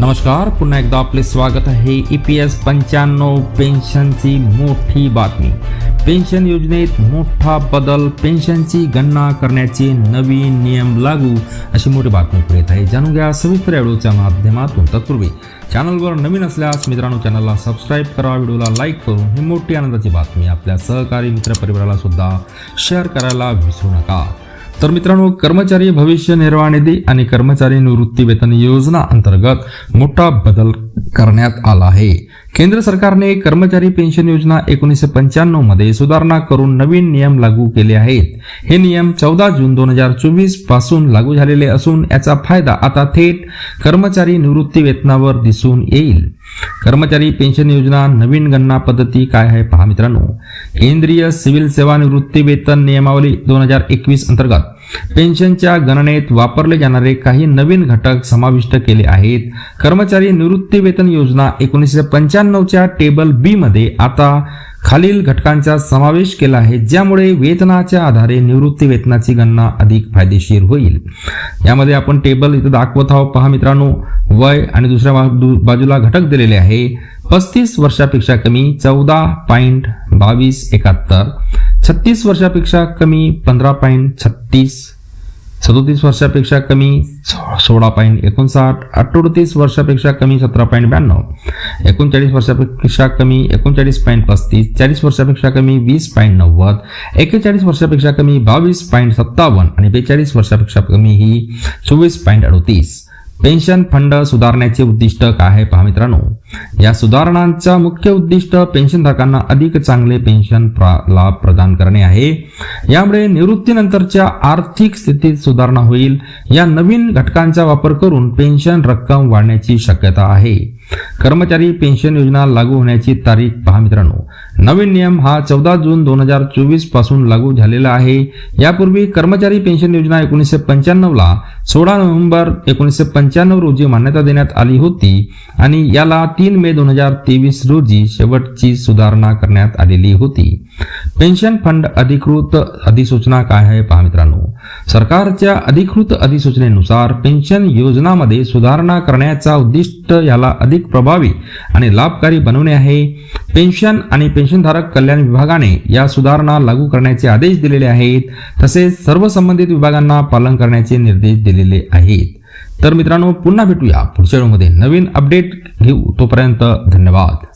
नमस्कार पुन्हा एकदा आपले स्वागत आहे ई पी एस पंच्याण्णव पेन्शनची मोठी बातमी. पेन्शन योजनेत मोठा बदल पेन्शनची गणना करण्याचे नवीन नियम लागू अशी मोठी बातमी पुढे येत आहे. जाणून घ्या सविस्तर व्हिडिओच्या माध्यमातून. तत्पूर्वी चॅनलवर नवीन असल्यास मित्रांनो चॅनलला सबस्क्राईब करा व्हिडिओला लाईक करून ही मोठी आनंदाची बातमी आपल्या सहकारी मित्रपरिवाराला सुद्धा शेअर करायला विसरू नका. तर मित्रांनो कर्मचारी भविष्य निर्वाह निधी आणि कर्मचारी निवृत्ती वेतन योजना अंतर्गत मोठा बदल करण्यात आला आहे. केंद्र सरकारने कर्मचारी पेन्शन योजना एकोणीसशे पंच्याण्णवमध्ये सुधारणा करून नवीन नियम लागू केले आहेत. हे नियम चौदा जून दोन हजार चोवीसपासून लागू झालेले असून याचा फायदा आता थेट कर्मचारी निवृत्ती वेतनावर दिसून येईल. कर्मचारी पेन्शन योजना नवीन गणना पद्धती काय आहे पहा मित्रांनो. केंद्रीय सिव्हिल सेवा निवृत्ती वेतन नियमावली दोन हजार एकवीस अंतर्गत. पेन्शनच्या गणनेत वापरले जाणारे काही नवीन घटक समाविष्ट केले आहेत. कर्मचारी निवृत्ती वेतन योजना एकोणीसशे पंच्याण्णवच्या टेबल बी मध्ये आता खालील घटकांचा समावेश केला आहे ज्यामुळे वेतनाच्या आधारे निवृत्ती वेतनाची गणना अधिक फायदेशीर होईल. यामध्ये आपण टेबल इथं दाखवत आहोत. पहा मित्रांनो वय आणि दुसऱ्या बाजूला घटक दिलेले आहे. पस्तीस वर्षापेक्षा कमी चौदा पॉईंट बावीस एकाहत्तर. छत्तीस वर्षापेक्षा कमी पंधरा पॉईंट छत्तीस सदोतीस वर्षापेक्षा कमी सोळा पॉईंट एकोणसाठ अठ्ठोतीस वर्षापेक्षा कमी सतरा पॉईंट ब्याण्णव एकोणचाळीस वर्षापेक्षा कमी एकोणचाळीस पॉईंट पस्तीस चाळीस वर्षापेक्षा कमी वीस पॉईंट नव्वद एकेचाळीस वर्षापेक्षा कमी बावीस पॉईंट सत्तावन्न आणि बेचाळीस वर्षापेक्षा कमी ही चोवीस पॉईंट अडतीस. पेन्शन फंड सुधारण्याचे उद्दिष्ट काय आहे पहा मित्रांनो? या सुधारणांचा मुख्य उद्दिष्ट पेन्शनधारकांना अधिक चांगले पेन्शन प्रा- लाभ प्रदान करणे आहे. यामुळे निवृत्तीनंतरच्या आर्थिक स्थितीत सुधारणा होईल. या नवीन घटकांचा वापर करून पेन्शन रक्कम वाढण्याची शक्यता आहे. कर्मचारी पेन्शन योजना लागू होण्याची तारीख पहा मित्रांनो. नवीन नियम हा चौदा जून दोन हजार चोवीसपासून लागू झालेला आहे. यापूर्वी कर्मचारी पेन्शन योजना एकोणीसशे पंच्याण्णवला सोळा नोव्हेंबर एकोणीसशे पंच्याण्णव रोजी मान्यता देण्यात आली होती आणि याला तीन मे दोन हजार तेवीस रोजी शेवटची सुधारणा करण्यात आलेली होती. पेन्शन फंड अधिकृत अधिसूचना काय आहे पहा मित्रांनो? सरकारच्या अधिकृत अधिसूचनेनुसार पेन्शन योजनामध्ये सुधारणा करण्याचा उद्दिष्ट याला अधिक प्रभावी आणि लाभकारी बनवणे आहे. पेन्शन आणि पेन्शनधारक कल्याण विभागाने या सुधारणा लागू करण्याचे आदेश दिलेले आहेत. तसेच सर्व संबंधित विभागांना पालन करण्याचे निर्देश दिलेले आहेत. तर मित्रांनो पुन्हा भेटूया पुढच्या व्हिडिओमध्ये. नवीन अपडेट घेऊ तोपर्यंत धन्यवाद.